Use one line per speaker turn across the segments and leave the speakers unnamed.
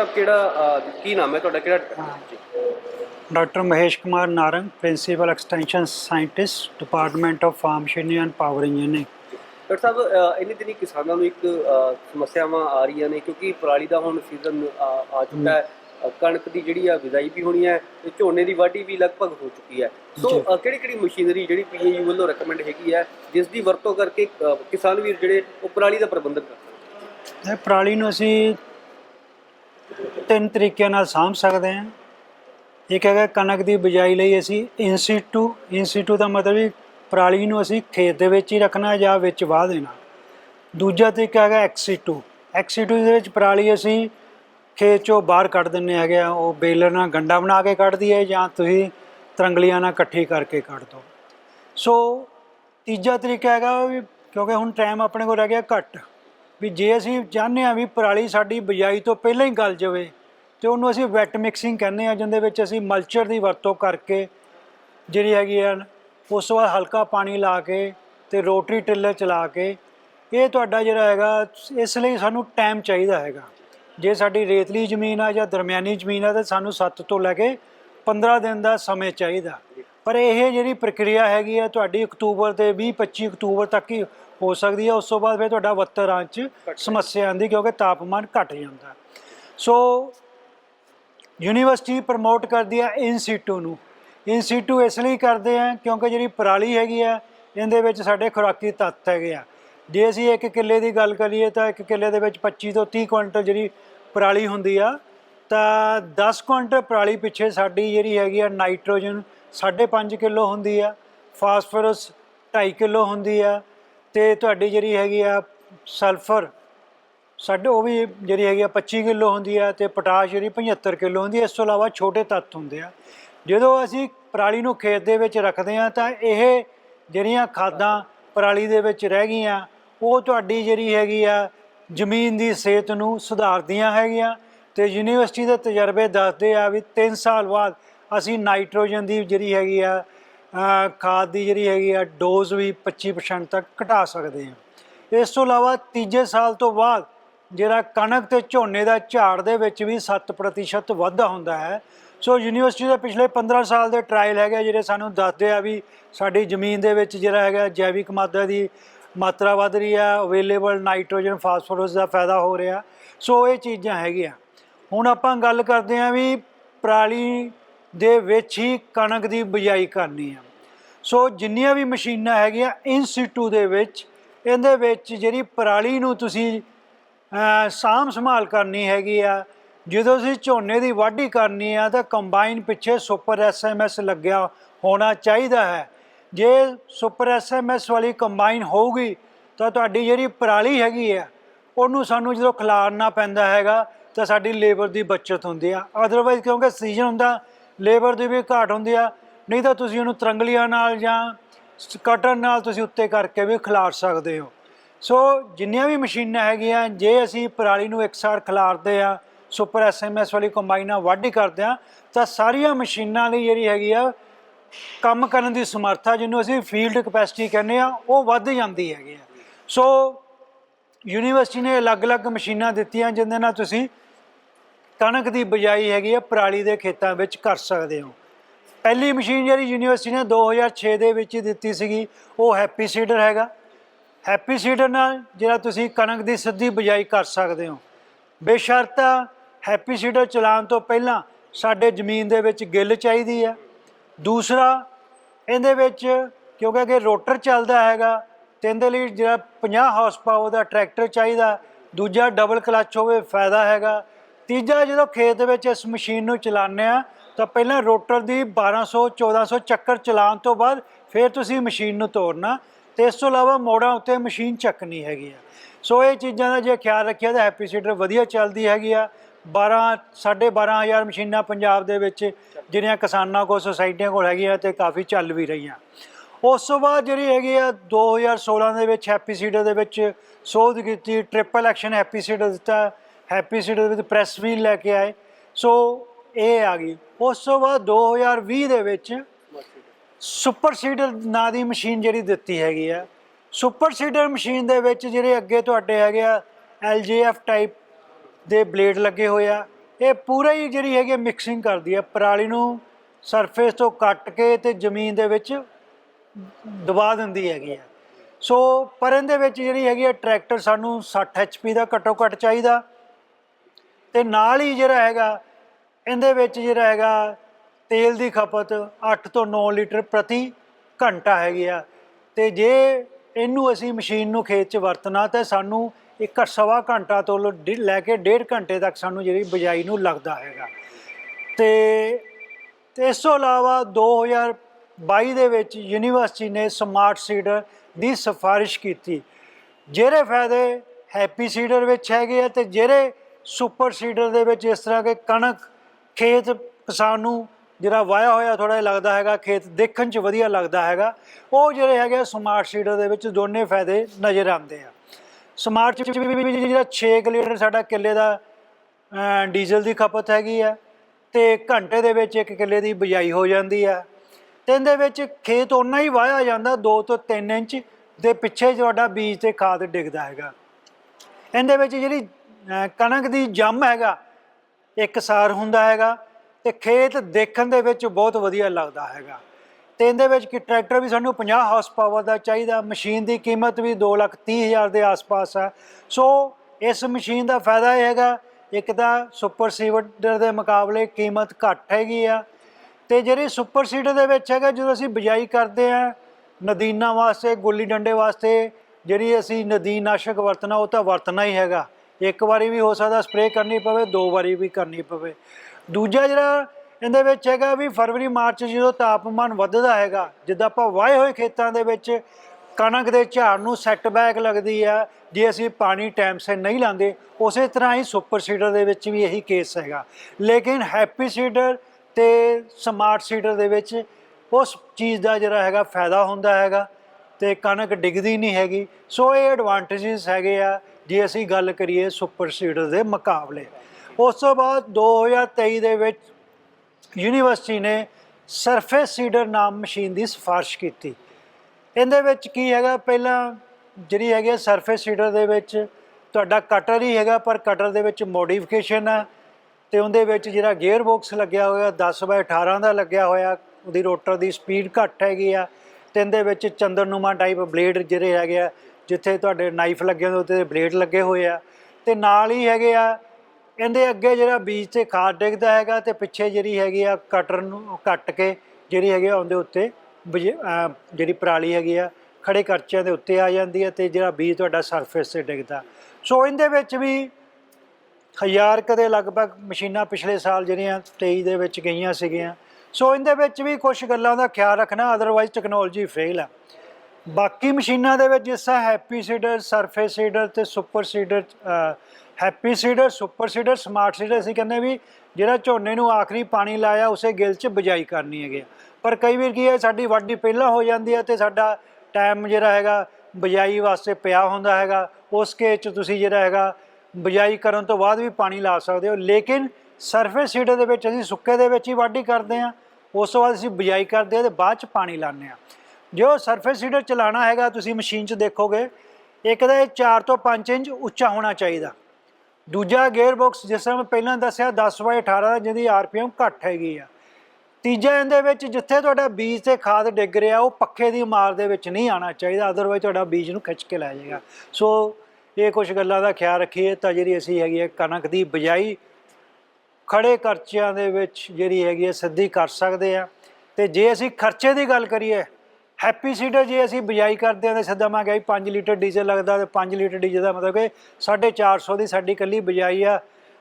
ਸਾਹਿਬ ਕਿਹੜਾ ਅ, ਕੀ ਨਾਮ ਹੈ ਤੁਹਾਡਾ? ਕਿਹੜਾ
doctor Mahesh Kumar Narang principal extension scientist department of farm machinery and power engineering.
Doctor ਸਾਹਿਬ ਅ, ਇੰਨੇ ਦਿਨੀ ਕਿਸਾਨਾਂ ਨੂੰ ਇੱਕ ਅ, ਸਮੱਸਿਆਵਾਂ ਆ ਰਹੀਆਂ ਨੇ ਕਿਉਂਕਿ ਪਰਾਲੀ ਦਾ ਹੁਣ ਸੀਜ਼ਨ ਆ ਚੁੱਕਾ ਹੈ। ਅ, ਕਣਕ ਦੀ ਜਿਹੜੀ ਆ ਵਿਦਾਈ ਵੀ ਹੋਣੀ ਹੈ ਤੇ ਝੋਨੇ ਦੀ ਵਾਢੀ ਵੀ ਲਗਭਗ ਹੋ ਚੁੱਕੀ ਹੈ। ਸੋ
ਜੀ।
ਕਿਹੜੀ ਕਿਹੜੀ ਮਸ਼ੀਨਰੀ ਜਿਹੜੀ ਪੀਏਯੂ ਵੱਲੋਂ ਰეკਮੈਂਡ ਹੈਗੀ ਹੈ ਜਿਸ ਦੀ ਵਰਤੋਂ ਕਰਕੇ ਅ, ਕਿਸਾਨ ਵੀਰ ਜਿਹੜੇ ਉਹ ਪਰਾਲੀ ਦਾ ਪ੍ਰਬੰਧਨ ਕਰ ਸਕਣ
ਇਹ ਪਰਾਲੀ ਨੂੰ ਅਸੀਂ ਤਿੰਨ ਤਰੀਕਿਆਂ ਨਾਲ ਸਾਂਭ ਸਕਦੇ ਹਾਂ। ਇੱਕ ਹੈਗਾ ਕਣਕ ਦੀ ਬਿਜਾਈ ਲਈ ਅਸੀਂ ਇਨਸੀਟੂ ਇਨਸੀਟੂ ਦਾ ਮਤਲਬ ਵੀ ਪਰਾਲੀ ਨੂੰ ਅਸੀਂ ਖੇਤ ਦੇ ਵਿੱਚ ਹੀ ਰੱਖਣਾ ਜਾਂ ਵਿੱਚ ਵਾਹ ਦੇਣਾ। ਦੂਜਾ ਤਰੀਕਾ ਹੈਗਾ ਐਕਸੀਟੂ ਐਕਸੀਟੂ ਦੇ ਵਿੱਚ ਪਰਾਲੀ ਅਸੀਂ ਖੇਤ ਚੋਂ ਬਾਹਰ ਕੱਢ ਦਿੰਨੇ ਹੈਗੇ ਆ, ਉਹ ਬੇਲਰ ਨਾਲ ਗੰਡਾ ਬਣਾ ਕੇ ਕੱਢ ਦਈਏ ਜਾਂ ਤੁਸੀਂ ਤਰੰਗਲੀਆਂ ਨਾਲ ਇਕੱਠੀ ਕਰਕੇ ਕੱਢ ਦਿਓ ਸੋ ਤੀਜਾ ਤਰੀਕਾ ਹੈਗਾ ਵੀ ਕਿਉਂਕਿ ਹੁਣ ਟਾਈਮ ਆਪਣੇ ਕੋਲ ਰਹਿ ਗਿਆ ਘੱਟ। ਵੀ ਜੇ ਅਸੀਂ ਚਾਹੁੰਦੇ ਹਾਂ ਵੀ ਪਰਾਲੀ ਸਾਡੀ ਬਿਜਾਈ ਤੋਂ ਪਹਿਲਾਂ ਹੀ ਗਲ ਜਾਵੇ ਤੇ ਉਹਨੂੰ ਅਸੀਂ ਵੈਟ ਮਿਕਸਿੰਗ ਕਹਿੰਦੇ ਆ ਜਿਹਦੇ ਵਿੱਚ ਅਸੀਂ ਮਲਚਰ ਦੀ ਵਰਤੋਂ ਕਰਕੇ ਜਿਹੜੀ ਹੈਗੀ ਆ, ਉਸ ਤੋਂ ਬਾਅਦ ਹਲਕਾ ਪਾਣੀ ਲਾ ਕੇ ਤੇ ਰੋਟਰੀ ਟਿੱਲਰ ਚਲਾ ਕੇ ਇਹ ਤੁਹਾਡਾ ਜਿਹੜਾ ਹੈਗਾ, ਇਸ ਲਈ ਸਾਨੂੰ ਟਾਈਮ ਚਾਹੀਦਾ ਹੈਗਾ। ਜੇ ਸਾਡੀ ਰੇਤਲੀ ਜ਼ਮੀਨ ਆ ਜਾਂ ਦਰਮਿਆਨੀ ਜ਼ਮੀਨ ਆ, ਤਾਂ ਸਾਨੂੰ 7 ਤੋਂ ਲੈ ਕੇ 15 ਦਿਨ ਦਾ ਸਮੇਂ ਚਾਹੀਦਾ। ਪਰ ਇਹ ਜਿਹੜੀ ਪ੍ਰਕਿਰਿਆ ਹੈਗੀ ਆ ਤੁਹਾਡੀ ਅਕਤੂਬਰ ਤੇ 20 25 ਅਕਤੂਬਰ ਤੱਕ ਹੀ ਹੋ ਸਕਦੀ ਹੈ ਉਸ ਤੋਂ ਬਾਅਦ ਫਿਰ ਤੁਹਾਡਾ ਵੱਤਰ ਚ ਸਮੱਸਿਆ ਆਉਂਦੀ ਕਿਉਂਕਿ ਤਾਪਮਾਨ ਘਟ ਜਾਂਦਾ। ਸੋ ਯੂਨੀਵਰਸਿਟੀ ਪ੍ਰਮੋਟ ਕਰਦੀ ਹੈ ਇਨ ਸੀਟੂ ਨੂੰ। ਇਨ ਸੀਟੂ ਇਸ ਲਈ ਕਰਦੇ ਆ ਕਿਉਂਕਿ ਜਿਹੜੀ ਪਰਾਲੀ ਹੈਗੀ ਆ ਇਹਦੇ ਵਿੱਚ ਸਾਡੇ ਖੁਰਾਕੀ ਤੱਤ ਹੈਗੇ ਆ। ਜੇ ਅਸੀਂ ਇੱਕ ਕਿੱਲੇ ਦੀ ਗੱਲ ਕਰੀਏ ਤਾਂ ਇੱਕ ਕਿੱਲੇ ਦੇ ਵਿੱਚ 25 ਤੋਂ 30 ਕੁਇੰਟਲ ਜਿਹੜੀ ਪਰਾਲੀ ਹੁੰਦੀ ਆ ਤਾਂ 10 ਕੁਇੰਟਲ ਪਰਾਲੀ ਪਿੱਛੇ ਸਾਡੀ ਜਿਹੜੀ ਹੈਗੀ ਆ ਨਾਈਟ੍ਰੋਜਨ 5.5 ਕਿਲੋ ਹੁੰਦੀ ਆ, ਫਾਸਫੋਰਸ 2.5 ਕਿਲੋ ਹੁੰਦੀ ਆ, ਤੇ ਤੁਹਾਡੀ ਜਿਹੜੀ ਹੈਗੀ ਆ ਸਲਫਰ ਸਾਡੇ ਉਹ ਵੀ ਜਿਹੜੀ ਹੈਗੀ ਆ 25 ਕਿਲੋ ਹੁੰਦੀ ਆ, ਤੇ ਪੋਟਾਸ਼ ਜਿਹੜੀ 75 ਕਿਲੋ ਹੁੰਦੀ ਆ, ਇਸ ਤੋਂ ਇਲਾਵਾ ਛੋਟੇ ਤੱਤ ਹੁੰਦੇ ਆ। ਜਦੋਂ ਅਸੀਂ ਪਰਾਲੀ ਨੂੰ ਖੇਤ ਦੇ ਵਿੱਚ ਰੱਖਦੇ ਆ ਤਾਂ ਇਹ ਜਿਹੜੀਆਂ ਖਾਦਾਂ ਪਰਾਲੀ ਦੇ ਵਿੱਚ ਰਹਿ ਗਈਆਂ, ਉਹ ਤੁਹਾਡੀ ਜਿਹੜੀ ਹੈਗੀ ਆ ਜ਼ਮੀਨ ਦੀ ਸਿਹਤ ਨੂੰ ਸੁਧਾਰਦੀਆਂ ਹੈਗੀਆਂ, ਤੇ ਯੂਨੀਵਰਸਿਟੀ ਦੇ ਤਜਰਬੇ ਦੱਸਦੇ ਆ ਵੀ 3 ਸਾਲ ਬਾਅਦ ਅਸੀਂ ਨਾਈਟ੍ਰੋਜਨ ਦੀ ਜਿਹੜੀ ਹੈਗੀ ਆ ਖਾਦ ਦੀ ਜਿਹੜੀ ਹੈਗੀ ਆ ਡੋਜ਼ ਵੀ 25% ਤੱਕ ਘਟਾ ਸਕਦੇ ਹਾਂ। ਇਸ ਤੋਂ ਇਲਾਵਾ ਤੀਜੇ ਸਾਲ ਤੋਂ ਬਾਅਦ ਜਿਹੜਾ ਕਣਕ ਤੇ ਝੋਨੇ ਦਾ ਝਾੜ ਦੇ ਵਿੱਚ ਵੀ 7% ਵਾਧਾ ਹੁੰਦਾ ਹੈ। ਸੋ ਯੂਨੀਵਰਸਿਟੀ ਦੇ ਪਿਛਲੇ 15 ਸਾਲ ਦੇ ਟਰਾਇਲ ਹੈਗੇ ਜਿਹੜੇ ਸਾਨੂੰ ਦੱਸਦੇ ਆ ਵੀ ਸਾਡੀ ਜ਼ਮੀਨ ਦੇ ਵਿੱਚ ਜਿਹੜਾ ਹੈਗਾ ਜੈਵਿਕ ਮਾਦਾ ਦੀ ਮਾਤਰਾ ਵਧ ਰਹੀ ਹੈ ਅਵੇਲੇਬਲ ਨਾਈਟ੍ਰੋਜਨ ਫਾਸਫੋਰਸ ਦਾ ਫਾਇਦਾ ਹੋ ਰਿਹਾ। ਸੋ ਇਹ ਚੀਜ਼ਾਂ ਹੈਗੀਆਂ। ਹੁਣ ਆਪਾਂ ਗੱਲ ਕਰਦੇ ਹਾਂ ਵੀ ਪਰਾਲੀ ਦੇ ਵਿੱਚ ਹੀ ਕਣਕ ਦੀ ਬਿਜਾਈ ਕਰਨੀ ਆ। ਸੋ ਜਿੰਨੀਆਂ ਵੀ ਮਸ਼ੀਨਾਂ ਹੈਗੀਆਂ ਇੰਸਟੀਟਿਊ ਦੇ ਵਿੱਚ ਇਹਦੇ ਵਿੱਚ ਜਿਹੜੀ ਪਰਾਲੀ ਨੂੰ ਤੁਸੀਂ ਅਹ, ਸਾਂਭ ਸੰਭਾਲ ਕਰਨੀ ਹੈਗੀ ਆ ਜਦੋਂ ਅਸੀਂ ਝੋਨੇ ਦੀ ਵਾਢੀ ਕਰਨੀ ਆ ਤਾਂ ਕੰਬਾਈਨ ਪਿੱਛੇ ਸੁਪਰ ਐਸਐਮਐਸ ਲੱਗਿਆ ਹੋਣਾ ਚਾਹੀਦਾ ਹੈ। ਜੇ ਸੁਪਰ ਐਸਐਮਐਸ ਵਾਲੀ ਕੰਬਾਈਨ ਹੋਊਗੀ ਤਾਂ ਤੁਹਾਡੀ ਜਿਹੜੀ ਪਰਾਲੀ ਹੈਗੀ ਆ ਉਹਨੂੰ ਸਾਨੂੰ ਜਦੋਂ ਖਿਲਾਰਨਾ ਪੈਂਦਾ ਹੈਗਾ ਤਾਂ ਸਾਡੀ ਲੇਬਰ ਦੀ ਬਚਤ ਹੁੰਦੀ ਆ। ਅਦਰਵਾਈਜ਼ ਕਿਉਂਕਿ ਸੀਜ਼ਨ ਹੁੰਦਾ ਲੇਬਰ ਦੀ ਵੀ ਘਾਟ ਹੁੰਦੀ ਆ। ਨਹੀਂ ਤਾਂ ਤੁਸੀਂ ਉਹਨੂੰ ਤਰੰਗਲੀਆਂ ਨਾਲ ਜਾਂ ਕਟਰ ਨਾਲ ਤੁਸੀਂ ਉੱਤੇ ਕਰਕੇ ਵੀ ਖਿਲਾਰ ਸਕਦੇ ਹੋ। ਸੋ ਜਿੰਨੀਆਂ ਵੀ ਮਸ਼ੀਨਾਂ ਹੈਗੀਆਂ, ਜੇ ਅਸੀਂ ਪਰਾਲੀ ਨੂੰ ਇੱਕਸਾਰ ਖਿਲਾਰਦੇ ਆ, ਸੁਪਰ ਐਸਐਮਐਸ ਵਾਲੀ ਕੰਬਾਈਨਾਂ ਵਾਢੀ ਕਰਦੇ ਆ, ਤਾਂ ਸਾਰੀਆਂ ਮਸ਼ੀਨਾਂ ਲਈ ਜਿਹੜੀ ਹੈਗੀ ਆ, ਕੰਮ ਕਰਨ ਦੀ ਸਮਰੱਥਾ ਜਿਹਨੂੰ ਅਸੀਂ ਫੀਲਡ ਕਪੈਸਿਟੀ ਕਹਿੰਦੇ ਆ, ਉਹ ਵੱਧ ਜਾਂਦੀ ਹੈਗੀ ਆ। ਸੋ ਯੂਨੀਵਰਸਿਟੀ ਨੇ ਅਲੱਗ-ਅਲੱਗ ਮਸ਼ੀਨਾਂ ਦਿੱਤੀਆਂ ਜਿਨ੍ਹਾਂ ਨਾਲ ਤੁਸੀਂ ਕਣਕ ਦੀ ਬਿਜਾਈ ਹੈਗੀ ਆ, ਪਰਾਲੀ ਦੇ ਖੇਤਾਂ ਵਿੱਚ ਕਰ ਸਕਦੇ ਹੋ। ਪਹਿਲੀ ਮਸ਼ੀਨ ਜਿਹੜੀ ਯੂਨੀਵਰਸਿਟੀ ਨੇ 2006 ਦੇ ਵਿੱਚ ਦਿੱਤੀ ਸੀਗੀ, ਉਹ ਹੈਪੀ ਸੀਡਰ ਹੈਗਾ। ਹੈਪੀ ਸੀਡਰ ਨਾਲ ਜਿਹੜਾ ਤੁਸੀਂ ਕਣਕ ਦੀ ਸਿੱਧੀ ਬਿਜਾਈ ਕਰ ਸਕਦੇ ਹੋ। ਬੇਸ਼ਰਤਾ ਹੈਪੀ ਸੀਡਰ ਚਲਾਉਣ ਤੋਂ ਪਹਿਲਾਂ ਸਾਡੇ ਜ਼ਮੀਨ ਦੇ ਵਿੱਚ ਗਿੱਲ ਚਾਹੀਦੀ ਹੈ ਦੂਸਰਾ, ਇਹਦੇ ਵਿੱਚ ਕਿਉਂਕਿ ਕਿ ਰੋਟਰ ਚੱਲਦਾ ਹੈਗਾ, ਤੇ ਇਹਦੇ ਲਈ ਜਿਹੜਾ 50 ਹਾਰਸ ਪਾਵਰ ਦਾ ਟਰੈਕਟਰ ਚਾਹੀਦਾ, ਦੂਜਾ ਡਬਲ ਕਲਚ ਹੋਵੇ, ਫਾਇਦਾ ਹੈਗਾ। ਤੀਜਾ ਜਦੋਂ ਖੇਤ ਦੇ ਵਿੱਚ ਇਸ ਮਸ਼ੀਨ ਨੂੰ ਚਲਾਉਂਦੇ ਆ ਤਾਂ ਪਹਿਲਾਂ ਰੋਟਰ ਦੀ 1200 1400 ਚੱਕਰ ਚਲਾਉਣ ਤੋਂ ਬਾਅਦ ਫਿਰ ਤੁਸੀਂ ਮਸ਼ੀਨ ਨੂੰ ਤੋੜਨਾ ਤੇ ਇਸ ਤੋਂ ਇਲਾਵਾ ਮੋੜਾਂ ਉੱਤੇ ਮਸ਼ੀਨ ਚੱਕਣੀ ਹੈਗੀ ਆ। ਸੋ ਇਹ ਚੀਜ਼ਾਂ ਦਾ ਜੇ ਖਿਆਲ ਰੱਖਿਆ ਤਾਂ ਹੈਪੀ ਸੀਡਰ ਵਧੀਆ ਚੱਲਦੀ ਹੈਗੀ ਆ। 12 12500 ਮਸ਼ੀਨਾਂ ਪੰਜਾਬ ਦੇ ਵਿੱਚ ਜਿਹੜੀਆਂ ਕਿਸਾਨਾਂ ਕੋਲ, ਸੁਸਾਇਟੀਆਂ ਕੋਲ ਹੈਗੀਆਂ ਤੇ ਕਾਫੀ ਚੱਲ ਵੀ ਰਹੀਆਂ। ਉਸ ਤੋਂ ਬਾਅਦ ਜਿਹੜੀ ਹੈਗੀ ਆ 2016 ਦੇ ਵਿੱਚ ਹੈਪੀ ਸੀਡਰ ਦੇ ਵਿੱਚ ਸੋਧ ਕੀਤੀ ਟ੍ਰਿਪਲ ਐਕਸ਼ਨ ਹੈਪੀ ਸੀਡਰ ਦਿੱਤਾ। ਹੈਪੀ ਸੀਡਰ ਦੇ ਵਿੱਚ ਪ੍ਰੈਸ ਵੀ ਲੈ ਕੇ ਆਏ। ਸੋ ਇਹ ਆ ਗਈ। ਉਸ ਤੋਂ ਬਾਅਦ 2020 ਦੇ ਵਿੱਚ ਸੁਪਰ ਸੀਡਰ ਨਾਂ ਦੀ ਮਸ਼ੀਨ ਜਿਹੜੀ ਦਿੱਤੀ ਹੈਗੀ ਆ। ਸੁਪਰ ਸੀਡਰ ਮਸ਼ੀਨ ਦੇ ਵਿੱਚ ਜਿਹੜੇ ਅੱਗੇ ਤੁਹਾਡੇ ਹੈਗੇ ਆ LJF ਟਾਈਪ ਦੇ ਬਲੇਡ ਲੱਗੇ ਹੋਏ ਆ। ਇਹ ਪੂਰਾ ਹੀ ਜਿਹੜੀ ਹੈਗੀ ਮਿਕਸਿੰਗ ਕਰਦੀ ਆ। ਪਰਾਲੀ ਨੂੰ ਸਰਫੇਸ ਤੋਂ ਕੱਟ ਕੇ ਤੇ ਜ਼ਮੀਨ ਦੇ ਵਿੱਚ ਦਬਾ ਦਿੰਦੀ ਹੈਗੀ ਆ। ਸੋ ਪਰ ਦੇ ਵਿੱਚ ਜਿਹੜੀ ਹੈਗੀ ਆ ਟਰੈਕਟਰ ਸਾਨੂੰ 60 HP ਦਾ ਘੱਟੋ ਘੱਟ ਚਾਹੀਦਾ। ਤੇ ਨਾਲ ਹੀ ਜਿਹੜਾ ਹੈਗਾ, ਇਹਦੇ ਵਿੱਚ ਜਿਹੜਾ ਹੈਗਾ ਤੇਲ ਦੀ ਖਪਤ 8 ਤੋਂ 9 ਲੀਟਰ ਪ੍ਰਤੀ ਘੰਟਾ ਹੈਗੀ ਆ। ਤੇ ਜੇ ਇਹਨੂੰ ਅਸੀਂ ਮਸ਼ੀਨ ਨੂੰ ਖੇਤ 'ਚ ਵਰਤਣਾ ਤਾਂ ਸਾਨੂੰ ਇੱਕ ਸਵਾ ਘੰਟਾ ਤੋਂ ਲ- ਲੈ ਕੇ ਡੇਢ ਘੰਟੇ ਤੱਕ ਸਾਨੂੰ ਜਿਹੜੀ ਬਿਜਾਈ ਨੂੰ ਲੱਗਦਾ ਹੈਗਾ। ਤੇ ਤੇ ਇਸ ਤੋਂ ਇਲਾਵਾ 2022 ਦੇ ਵਿੱਚ ਯੂਨੀਵਰਸਿਟੀ ਨੇ ਸਮਾਰਟ ਸੀਡਰ ਦੀ ਸਿਫਾਰਿਸ਼ ਕੀਤੀ, ਜਿਹੜੇ ਫਾਇਦੇ ਹੈਪੀ ਸੀਡਰ ਵਿੱਚ ਹੈਗੇ ਆ ਤੇ ਜਿਹੜੇ ਸੁਪਰ ਸੀਡਰ ਦੇ ਵਿੱਚ ਇਸ ਤਰ੍ਹਾਂ ਕਿ ਕਣਕ ਖੇਤ ਕਿਸਾਨ ਨੂੰ ਜਿਹੜਾ ਵਾਇਆ ਹੋਇਆ ਥੋੜਾ ਜਿਹਾ ਲੱਗਦਾ ਹੈਗਾ, ਖੇਤ ਦੇਖਣ 'ਚ ਵਧੀਆ ਲੱਗਦਾ ਹੈਗਾ। ਉਹ ਜਿਹੜੇ ਹੈਗੇ ਆ ਸਮਾਰਟ ਸੀਡਰ ਦੇ ਵਿੱਚ ਦੋਨੇ ਫਾਇਦੇ ਨਜ਼ਰ ਆਉਂਦੇ ਆ। ਸਮਾਰਟ ਚ ਵੀ ਜਿਹੜਾ 6 ਲੀਟਰ ਸਾਡਾ ਕਿੱਲੇ ਦਾ ਡੀਜ਼ਲ ਦੀ ਖਪਤ ਹੈਗੀ ਆ ਤੇ ਘੰਟੇ ਦੇ ਵਿੱਚ ਇੱਕ ਕਿੱਲੇ ਦੀ ਬਿਜਾਈ ਹੋ ਜਾਂਦੀ ਆ। ਤੇ ਇਹਦੇ ਵਿੱਚ ਖੇਤ ਓਨਾ ਹੀ ਵਾਇਆ ਜਾਂਦਾ 2 ਤੋਂ 3 ਇੰਚ ਦੇ ਪਿੱਛੇ ਤੁਹਾਡਾ ਬੀਜ ਤੇ ਖਾਦ ਡਿੱਗਦਾ ਹੈਗਾ। ਇਹਦੇ ਵਿੱਚ ਜਿਹੜੀ ਕਣਕ ਦੀ ਜੰਮ ਹੈਗਾ ਇੱਕਸਾਰ ਹੁੰਦਾ ਹੈਗਾ ਤੇ ਖੇਤ ਦੇਖਣ ਦੇ ਵਿੱਚ ਬਹੁਤ ਵਧੀਆ ਲੱਗਦਾ ਹੈਗਾ। ਤੇ ਇਹਦੇ ਵਿੱਚ ਕਿ ਟਰੈਕਟਰ ਵੀ ਸਾਨੂੰ 50 ਹਾਰਸ ਪਾਵਰ ਦਾ ਚਾਹੀਦਾ, ਮਸ਼ੀਨ ਦੀ ਕੀਮਤ ਵੀ 2 ਲੱਖ ਤੀਹ ਹਜ਼ਾਰ ਦੇ ਆਸ-ਪਾਸ ਹੈ। ਸੋ ਇਸ ਮਸ਼ੀਨ ਦਾ ਫਾਇਦਾ ਇਹ ਹੈਗਾ, ਇੱਕ ਤਾਂ ਸੁਪਰ ਸੀਡਰ ਦੇ ਮੁਕਾਬਲੇ ਕੀਮਤ ਘੱਟ ਹੈਗੀ ਆ ਤੇ ਜਿਹੜੀ ਸੁਪਰ ਸੀਡਰ ਦੇ ਵਿੱਚ ਹੈਗਾ, ਜਦੋਂ ਅਸੀਂ ਬਿਜਾਈ ਕਰਦੇ ਆ ਨਦੀਨਾਂ ਵਾਸਤੇ, ਗੁੱਲੀ ਡੰਡੇ ਵਾਸਤੇ, ਜਿਹੜੀ ਅਸੀਂ ਨਦੀਨਾਸ਼ਕ ਵਰਤਣਾ ਉਹ ਤਾਂ ਵਰਤਣਾ ਹੀ ਹੈਗਾ। ਇੱਕ ਵਾਰੀ ਵੀ ਹੋ ਸਕਦਾ ਸਪਰੇਅ ਕਰਨੀ ਪਵੇ, ਦੋ ਵਾਰੀ ਵੀ ਕਰਨੀ ਪਵੇ। ਦੂਜਾ ਜਿਹੜਾ ਇਹਦੇ ਵਿੱਚ ਹੈਗਾ ਵੀ ਫਰਵਰੀ, ਮਾਰਚ ਜਦੋਂ ਤਾਪਮਾਨ ਵੱਧਦਾ ਹੈਗਾ, ਜਿੱਦਾਂ ਆਪਾਂ ਵਾਏ ਹੋਏ ਖੇਤਾਂ ਦੇ ਵਿੱਚ, ਕਣਕ ਦੇ ਝਾੜ ਨੂੰ ਸੈਟਬੈਕ ਲੱਗਦੀ ਆ, ਜੇ ਅਸੀਂ ਪਾਣੀ ਟਾਈਮ ਸਿਰ ਨਹੀਂ ਲਾਉਂਦੇ, ਉਸੇ ਤਰ੍ਹਾਂ ਹੀ ਸੁਪਰ ਸੀਡਰ ਦੇ ਵਿੱਚ ਵੀ ਇਹੀ ਕੇਸ ਹੈਗਾ। ਲੇਕਿਨ ਹੈਪੀ ਸੀਡਰ ਤੇ ਸਮਾਰਟ ਸੀਡਰ ਦੇ ਵਿੱਚ ਉਸ ਚੀਜ਼ ਦਾ ਜਿਹੜਾ ਹੈਗਾ ਫਾਇਦਾ ਹੁੰਦਾ ਹੈਗਾ ਤੇ ਕਣਕ ਡਿੱਗਦੀ ਨਹੀਂ ਹੈਗੀ। ਸੋ ਇਹ ਐਡਵਾਂਟੇਜਸ ਹੈਗੇ ਆ। ਜੇ ਅਸੀਂ ਗੱਲ ਕਰੀਏ ਸੁਪਰ ਸੀਡਰ ਦੇ ਮੁਕਾਬਲੇ, ਉਸ ਤੋਂ ਬਾਅਦ 2023 ਦੇ ਵਿੱਚ ਯੂਨੀਵਰਸਿਟੀ ਨੇ ਸਰਫੇਸ ਸੀਡਰ ਨਾਮ ਮਸ਼ੀਨ ਦੀ ਸਿਫਾਰਿਸ਼ ਕੀਤੀ। ਇਹਦੇ ਵਿੱਚ ਕੀ ਹੈਗਾ? ਪਹਿਲਾਂ ਜਿਹੜੀ ਹੈਗੀ ਸਰਫੇਸ ਸੀਡਰ ਦੇ ਵਿੱਚ ਤੁਹਾਡਾ ਕਟਰ ਹੀ ਹੈਗਾ, ਪਰ ਕਟਰ ਦੇ ਵਿੱਚ ਮੋਡੀਫਿਕੇਸ਼ਨ ਆ ਤੇ ਉਹਦੇ ਵਿੱਚ ਜਿਹੜਾ ਗੇਅਰ ਬਾਕਸ ਲੱਗਿਆ ਹੋਇਆ 10 ਬਾਈ 18 ਦਾ ਲੱਗਿਆ ਹੋਇਆ, ਉਹਦੀ ਰੋਟਰ ਦੀ ਸਪੀਡ ਘੱਟ ਹੈਗੀ ਆ ਤੇ ਇਹਦੇ ਵਿੱਚ ਚੰਦਰਨੁਮਾ ਟਾਈਪ ਬਲੇਡ ਜਿਹੜੇ ਹੈਗੇ ਆ ਜਿੱਥੇ ਤੁਹਾਡੇ ਨਾਈਫ ਲੱਗੇ ਹੁੰਦੇ ਉੱਤੇ ਬਲੇਡ ਲੱਗੇ ਹੋਏ ਆ। ਤੇ ਨਾਲ ਹੀ ਹੈਗੇ ਆ, ਇਹਦੇ ਅੱਗੇ ਜਿਹੜਾ ਬੀਜ ਤੇ ਖਾਦ ਡਿੱਗਦਾ ਹੈਗਾ ਤੇ ਪਿੱਛੇ ਜਿਹੜੀ ਹੈਗੀ ਆ ਕਟਰ ਨੂੰ ਕੱਟ ਕੇ ਜਿਹੜੀ ਹੈਗੀ ਆ ਉਹਦੇ ਉੱਤੇ ਬਜ- ਜਿਹੜੀ ਪਰਾਲੀ ਹੈਗੀ ਆ ਖੜੇ ਕਰਚਿਆਂ ਦੇ ਉੱਤੇ ਆ ਜਾਂਦੀ ਹੈ ਤੇ ਜਿਹੜਾ ਬੀਜ ਤੁਹਾਡਾ ਸਰਫੇਸ ਤੇ ਡਿੱਗਦਾ। ਸੋ ਇਹਦੇ ਵਿੱਚ ਵੀ ਹਜ਼ਾਰ ਕਦੇ ਲਗਭਗ ਮਸ਼ੀਨਾਂ ਪਿਛਲੇ ਸਾਲ ਜਿਹੜੀਆਂ 23 ਦੇ ਵਿੱਚ ਗਈਆਂ ਸੀਗੀਆਂ। ਸੋ ਇਹਦੇ ਵਿੱਚ ਵੀ ਕੁਝ ਗੱਲਾਂ ਦਾ ਖਿਆਲ ਰੱਖਣਾ ਅਦਰਵਾਈਜ਼ ਟੈਕਨੋਲੋਜੀ ਫੇਲ ਆ। ਬਾਕੀ ਮਸ਼ੀਨਾਂ ਦੇ ਵਿੱਚ ਜਿਸ ਤਰ੍ਹਾਂ ਹੈਪੀ ਸੀਡਰ, ਸਰਫੇਸ ਸੀਡਰ ਤੇ super seeder happy seeder, super seeder, smart seeder ਅਸੀਂ ਕਹਿੰਦੇ ਵੀ ਜਿਹੜਾ ਝੋਨੇ ਨੂੰ ਆਖਰੀ ਪਾਣੀ ਲਾਇਆ ਉਸੇ ਗਿਲ 'ਚ ਬਿਜਾਈ ਕਰਨੀ ਹੈਗੀ ਆ। ਪਰ ਕਈ ਵਾਰ ਕੀ ਹੈ, ਸਾਡੀ ਵਾਢੀ ਪਹਿਲਾਂ ਹੋ ਜਾਂਦੀ ਹੈ ਤੇ ਸਾਡਾ ਟਾਈਮ ਜਿਹੜਾ ਹੈਗਾ ਬਿਜਾਈ ਵਾਸਤੇ ਪਿਆ ਹੁੰਦਾ ਹੈਗਾ। ਉਸ ਕੇਸ 'ਚ ਤੁਸੀਂ ਜਿਹੜਾ ਹੈਗਾ ਬਿਜਾਈ ਕਰਨ ਤੋਂ ਬਾਅਦ ਵੀ ਪਾਣੀ ਲਾ ਸਕਦੇ ਹੋ। ਲੇਕਿਨ ਸਰਫੇਸ ਸੀਡਰ ਦੇ ਵਿੱਚ ਅਸੀਂ ਸੁੱਕੇ ਦੇ ਵਿੱਚ ਹੀ ਵਾਢੀ ਕਰਦੇ ਹਾਂ, ਉਸ ਤੋਂ ਬਾਅਦ ਅਸੀਂ ਬਿਜਾਈ ਕਰਦੇ ਹਾਂ ਤੇ ਬਾਅਦ 'ਚ ਪਾਣੀ ਲਾਉਂਦੇ ਹਾਂ। ਜੋ ਸਰਫੇਸ ਸੀਡਰ ਚਲਾਣਾ ਹੈਗਾ, ਤੁਸੀਂ ਮਸ਼ੀਨ 'ਚ ਦੇਖੋਗੇ, ਇੱਕ ਤਾਂ ਇਹ 4 ਤੋਂ 5 ਇੰਚ ਉੱਚਾ ਹੋਣਾ ਚਾਹੀਦਾ। ਦੂਜਾ ਗੇਅਰ ਬਾਕਸ ਜਿਸ ਤਰ੍ਹਾਂ ਮੈਂ ਪਹਿਲਾਂ ਦੱਸਿਆ 10 ਬਾਈ 18 ਦਾ ਜਿਹਦੀ ਆਰਪੀਐਮ ਘੱਟ ਹੈਗੀ ਆ। ਤੀਜਾ ਇਹਦੇ ਵਿੱਚ ਜਿੱਥੇ ਤੁਹਾਡਾ ਬੀਜ ਤੇ ਖਾਦ ਡਿੱਗ ਰਿਹਾ, ਉਹ ਪੱਖੇ ਦੀ ਮਾਰ ਦੇ ਵਿੱਚ ਨਹੀਂ ਆਣਾ ਚਾਹੀਦਾ ਅਦਰਵਾਈਜ਼ ਤੁਹਾਡਾ ਬੀਜ ਨੂੰ ਖਿੱਚ ਕੇ ਲੈ ਜਾਏਗਾ। ਸੋ ਇਹ ਕੁਝ ਗੱਲਾਂ ਦਾ ਖਿਆਲ ਰੱਖੀਏ, ਤਾਂ ਜਿਹੜੀ ਅਸੀਂ ਹੈਗੀ ਹੈ ਕਣਕ ਦੀ ਬਿਜਾਈ ਖੜੇ ਖਰਚਿਆਂ ਦੇ ਵਿੱਚ ਜਿਹੜੀ ਹੈਗੀ ਹੈ ਸਿੱਧੀ ਕਰ ਸਕਦੇ ਆ। ਤੇ ਜੇ ਅਸੀਂ ਖਰਚੇ ਦੀ ਗੱਲ ਕਰੀਏ ਹੈਪੀ ਸੀਡਰ ਜੇ ਅਸੀਂ ਬਿਜਾਈ ਕਰਦੇ ਹਾਂ ਤੇ ਸਿੱਧਾ ਮੈਂ ਕਿਹਾ 5 ਲੀਟਰ ਡੀਜ਼ਲ ਲੱਗਦਾ ਤੇ 5 ਲੀਟਰ ਡੀਜ਼ਲ ਦਾ ਮਤਲਬ ਕਿ 450 ਦੀ ਸਾਡੀ ਕੱਲੀ ਬਿਜਾਈ ਆ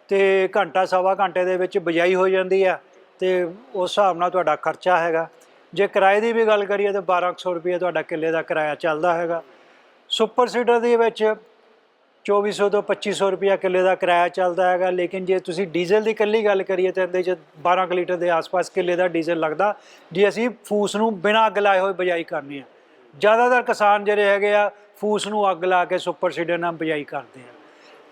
ਤੇ ਘੰਟਾ ਸਵਾ ਘੰਟੇ ਦੇ ਵਿੱਚ ਬਿਜਾਈ ਹੋ ਜਾਂਦੀ ਆ ਤੇ ਉਸ ਹਿਸਾਬ ਨਾਲ ਤੁਹਾਡਾ ਖਰਚਾ ਹੈਗਾ। ਜੇ ਕਿਰਾਏ ਦੀ ਵੀ ਗੱਲ ਕਰੀਏ ਤਾਂ 1200 ਰੁਪਏ ਤੁਹਾਡਾ ਕਿੱਲੇ ਦਾ ਕਿਰਾਇਆ ਚੱਲਦਾ ਹੈਗਾ। ਸੁਪਰ ਸੀਡਰ ਦੇ ਵਿੱਚ 2400 ਤੋਂ 2500 ਰੁਪਿਆ ਕਿੱਲੇ ਦਾ ਕਿਰਾਇਆ ਚੱਲਦਾ ਹੈਗਾ, ਲੇਕਿਨ ਜੇ ਤੁਸੀਂ ਡੀਜ਼ਲ ਦੀ ਇਕੱਲੀ ਗੱਲ ਕਰੀਏ ਤਾਂ ਇਹਦੇ 'ਚ 12 ਕੁ ਲੀਟਰ ਦੇ ਆਸ-ਪਾਸ ਕਿੱਲੇ ਦਾ ਡੀਜ਼ਲ ਲੱਗਦਾ। ਜੇ ਅਸੀਂ ਫੂਸ ਨੂੰ ਬਿਨਾਂ ਅੱਗ ਲਾਏ ਹੋਏ ਬਿਜਾਈ ਕਰਨੀ ਆ, ਜ਼ਿਆਦਾਤਰ ਕਿਸਾਨ ਜਿਹੜੇ ਹੈਗੇ ਆ, ਫੂਸ ਨੂੰ ਅੱਗ ਲਾ ਕੇ ਸੁਪਰ ਸੀਡਰ ਨਾਲ ਬਿਜਾਈ ਕਰਦੇ ਆ।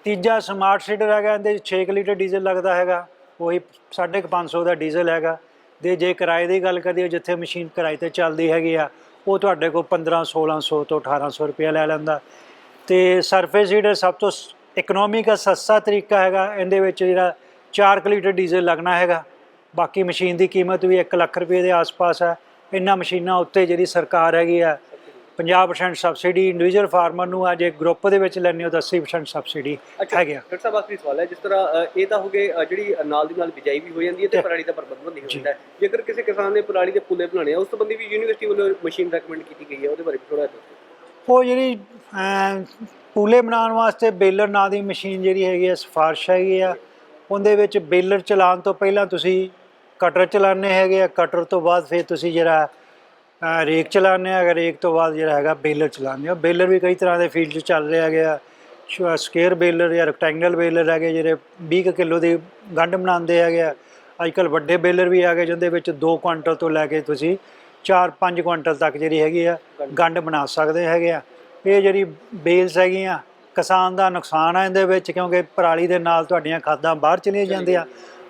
ਤੀਜਾ ਸਮਾਰਟ ਸੀਡਰ ਹੈਗਾ, ਇਹਦੇ 'ਚ 6 ਕੁ ਲੀਟਰ ਡੀਜ਼ਲ ਲੱਗਦਾ ਹੈਗਾ, ਉਹੀ 550 ਦਾ ਡੀਜ਼ਲ ਹੈਗਾ। ਦੇ ਜੇ ਕਿਰਾਏ ਦੀ ਗੱਲ ਕਰੀਏ, ਜਿੱਥੇ ਮਸ਼ੀਨ ਕਿਰਾਏ ਤੇ ਚੱਲਦੀ ਹੈਗੀ ਆ, ਉਹ ਤੁਹਾਡੇ ਕੋਲ 15 1600 ਤੋਂ 1800 ਰੁਪਏ ਲੈ ਲੈਂਦਾ। ਤੇ ਸਰਫੇਸ ਹੀਟਰ ਸਭ ਤੋਂ ਇਕਨੋਮਿਕਲ ਸਸਤਾ ਤਰੀਕਾ ਹੈਗਾ ਇਹਦੇ ਵਿੱਚ ਜਿਹੜਾ 4 ਲੀਟਰ ਡੀਜ਼ਲ ਲੱਗਣਾ ਹੈਗਾ। ਬਾਕੀ ਮਸ਼ੀਨ ਦੀ ਕੀਮਤ ਵੀ 1 ਲੱਖ ਰੁਪਏ ਦੇ ਆਸ-ਪਾਸ ਹੈ ਇਹਨਾਂ ਮਸ਼ੀਨਾਂ ਉੱਤੇ ਜਿਹੜੀ ਸਰਕਾਰ ਹੈਗੀ ਆ 50% ਸਬਸਿਡੀ ਇੰਡੀਵਿਜੂਅਲ ਫਾਰਮਰ ਨੂੰ ਆ ਜੇ ਗਰੁੱਪ ਦੇ ਵਿੱਚ ਲੈਣੇ ਹੋ ਤਾਂ 80% ਸਬਸਿਡੀ
ਅੱਛਾ
ਹੈਗੇ ਆ।
ਡਾਕਟਰ ਸਾਹਿਬ ਆਖਰੀ ਸਵਾਲ ਹੈ ਜਿਸ ਤਰ੍ਹਾਂ ਇਹ ਤਾਂ ਹੋ ਗਏ ਜਿਹੜੀ ਨਾਲ ਦੀ ਨਾਲ ਬਿਜਾਈ ਵੀ ਹੋ ਜਾਂਦੀ ਹੈ ਤੇ ਪਰਾਲੀ ਦਾ ਪ੍ਰਬੰਧ ਨਹੀਂ। ਹੁੰਦਾ ਹੈ। ਜੇਕਰ ਕਿਸੇ ਕਿਸਾਨ ਨੇ ਪਰਾਲੀ ਦੇ ਪੁੱਲੇ ਬਣਾਉਣੇ ਆ ਉਸ ਸੰਬੰਧੀ ਵੀ ਯੂਨੀਵਰਸਿਟੀ ਵੱਲੋਂ ਮਸ਼ੀਨ ਰეკਮੈਂਡ ਕੀਤੀ ਗਈ ਹੈ ਉਹਦੇ ਬਾਰੇ ਥੋੜਾ ਦੱਸੋ।
ਉਹ ਜਿਹੜੀ ਪੂਲੇ ਬਣਾਉਣ ਵਾਸਤੇ ਬੇਲਰ ਨਾਂ ਦੀ ਮਸ਼ੀਨ ਜਿਹੜੀ ਹੈਗੀ ਆ, ਸਿਫਾਰਿਸ਼ ਹੈਗੀ ਆ। ਉਹਦੇ ਵਿੱਚ ਬੇਲਰ ਚਲਾਉਣ ਤੋਂ ਪਹਿਲਾਂ ਤੁਸੀਂ ਕਟਰ ਚਲਾਣੇ ਹੈਗੇ ਆ। ਕਟਰ ਤੋਂ ਬਾਅਦ ਫਿਰ ਤੁਸੀਂ ਜਿਹੜਾ ਰੇਕ ਚਲਾਣੇ ਆ। ਰੇਕ ਤੋਂ ਬਾਅਦ ਜਿਹੜਾ ਹੈਗਾ, ਬੇਲਰ ਚਲਾਉਂਦੇ ਆ ਬੇਲਰ ਵੀ ਕਈ ਤਰ੍ਹਾਂ ਦੇ ਫੀਲਡ 'ਚ ਚੱਲ ਰਿਹਾ ਹੈਗਾ ਸਕੁਅਰ ਬੇਲਰ ਜਾਂ ਰੈਕਟੈਂਗਲ ਬੇਲਰ ਹੈਗੇ, ਜਿਹੜੇ 20 ਕਿਲੋ ਦੀ ਗੰਢ ਬਣਾਉਂਦੇ ਹੈਗੇ ਆ। ਅੱਜ ਕੱਲ ਵੱਡੇ ਬੇਲਰ ਵੀ ਆ ਗਏ, ਜਿਹਦੇ ਵਿੱਚ 2 ਕੁਇੰਟਲ ਤੋਂ ਲੈ ਕੇ ਤੁਸੀਂ 4-5 ਕੁਆਂਟਲ ਤੱਕ ਜਿਹੜੀ ਹੈਗੀ ਆ ਗੰਢ। ਬਣਾ ਸਕਦੇ ਹੈਗੇ ਆ। ਇਹ ਜਿਹੜੀ ਬੇਲਸ ਹੈਗੀਆਂ ਕਿਸਾਨ ਦਾ ਨੁਕਸਾਨ ਹੈ ਇਹਦੇ ਵਿੱਚ ਕਿਉਂਕਿ ਪਰਾਲੀ ਦੇ ਨਾਲ ਤੁਹਾਡੀਆਂ ਖਾਦਾਂ ਬਾਹਰ ਚਲੀਆਂ ਜਾਂਦੀਆਂ।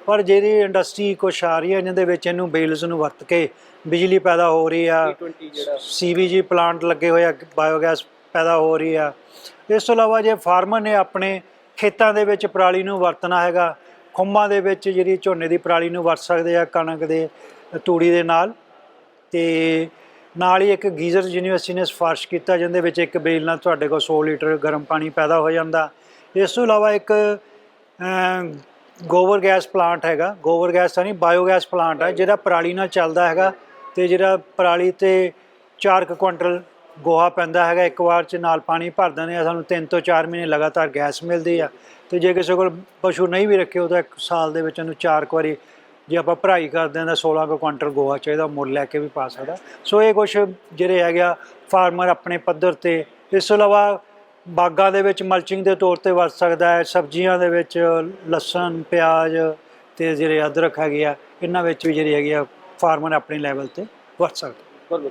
ਪਰ ਜਿਹੜੀ ਇੰਡਸਟਰੀ ਕੁਛ ਆ ਰਹੀ ਹੈ ਜਿਹਦੇ ਵਿੱਚ ਇਹਨੂੰ ਬੇਲਸ ਨੂੰ ਵਰਤ ਕੇ ਬਿਜਲੀ ਪੈਦਾ ਹੋ ਰਹੀ ਆ
T20 ਜਿਹੜਾ
ਸੀਵੀਜੀ ਪਲਾਂਟ ਲੱਗੇ ਹੋਏ ਆ ਬਾਇਓਗੈਸ ਪੈਦਾ ਹੋ ਰਹੀ ਆ। ਇਸ ਤੋਂ ਇਲਾਵਾ ਜੇ ਫਾਰਮਰ ਨੇ ਆਪਣੇ ਖੇਤਾਂ ਦੇ ਵਿੱਚ ਪਰਾਲੀ ਨੂੰ ਵਰਤਣਾ ਹੈਗਾ ਖੁੰਬਾਂ ਦੇ ਵਿੱਚ ਜਿਹੜੀ ਝੋਨੇ ਦੀ ਪਰਾਲੀ ਨੂੰ ਵਰਤ ਸਕਦੇ ਆ ਕਣਕ ਦੇ ਤੂੜੀ ਦੇ ਨਾਲ ਤੇ ਨਾਲ ਹੀ ਇੱਕ ਗੀਜ਼ਰ ਯੂਨੀਵਰਸਿਟੀ ਨੇ ਸਿਫਾਰਿਸ਼ ਕੀਤਾ, ਜਿਹਦੇ ਵਿੱਚ ਇੱਕ ਬੇਲ ਨਾਲ ਤੁਹਾਡੇ ਕੋਲ 100 ਲੀਟਰ ਗਰਮ ਪਾਣੀ ਪੈਦਾ ਹੋ ਜਾਂਦਾ। ਇਸ ਤੋਂ ਇਲਾਵਾ ਇੱਕ ਗੋਬਰ ਗੈਸ ਪਲਾਂਟ ਹੈਗਾ। ਗੋਬਰ ਗੈਸ ਤਾਂ ਨਹੀਂ ਬਾਇਓਗੈਸ ਪਲਾਂਟ ਹੈ, ਜਿਹੜਾ ਪਰਾਲੀ ਨਾਲ ਚੱਲਦਾ ਹੈਗਾ ਤੇ ਜਿਹੜਾ ਪਰਾਲੀ ਤੇ 4 ਕੁਇੰਟਲ ਗੋਹਾ ਪੈਂਦਾ ਹੈਗਾ। ਇੱਕ ਵਾਰ ਚ ਨਾਲ ਪਾਣੀ ਭਰ ਦਿੰਦੇ ਆ, ਸਾਨੂੰ 3 ਤੋਂ 4 ਮਹੀਨੇ ਲਗਾਤਾਰ ਗੈਸ ਮਿਲਦੀ ਆ। ਤੇ ਜੇ ਕਿਸੇ ਕੋਲ ਪਸ਼ੂ ਨਹੀਂ ਵੀ ਰੱਖੇ ਉਹ ਤਾਂ ਇੱਕ ਸਾਲ ਦੇ ਵਿੱਚ ਉਹਨੂੰ 4 ਵਾਰੀ ਜੇ ਆਪਾਂ ਭਰਾਈ ਕਰਦੇ ਹਾਂ ਤਾਂ 16 ਕੁ ਕੁਇੰਟਲ ਗੋਹਾ ਚਾਹੀਦਾ, ਮੁੱਲ ਲੈ ਕੇ ਵੀ ਪਾ ਸਕਦਾ। ਸੋ ਇਹ ਕੁਝ ਜਿਹੜੇ ਹੈਗੇ ਆ ਫਾਰਮਰ ਆਪਣੇ ਪੱਧਰ ਤੇ, ਇਸ ਤੋਂ ਇਲਾਵਾ ਬਾਗਾਂ ਦੇ ਵਿੱਚ ਮਲਚਿੰਗ ਦੇ ਤੌਰ ਤੇ ਵਰਤ ਸਕਦਾ ਹੈ, ਸਬਜ਼ੀਆਂ ਦੇ ਵਿੱਚ ਲਸਣ, ਪਿਆਜ਼ ਤੇ ਜਿਹੜੇ ਅਦਰਕ ਹੈਗੇ ਆ, ਇਹਨਾਂ ਵਿੱਚ ਵੀ ਜਿਹੜੀ ਹੈਗੀ ਆ ਫਾਰਮਰ ਆਪਣੇ ਲੈਵਲ ਤੇ ਵਰਤ ਸਕਦਾ।
ਬਹੁਤ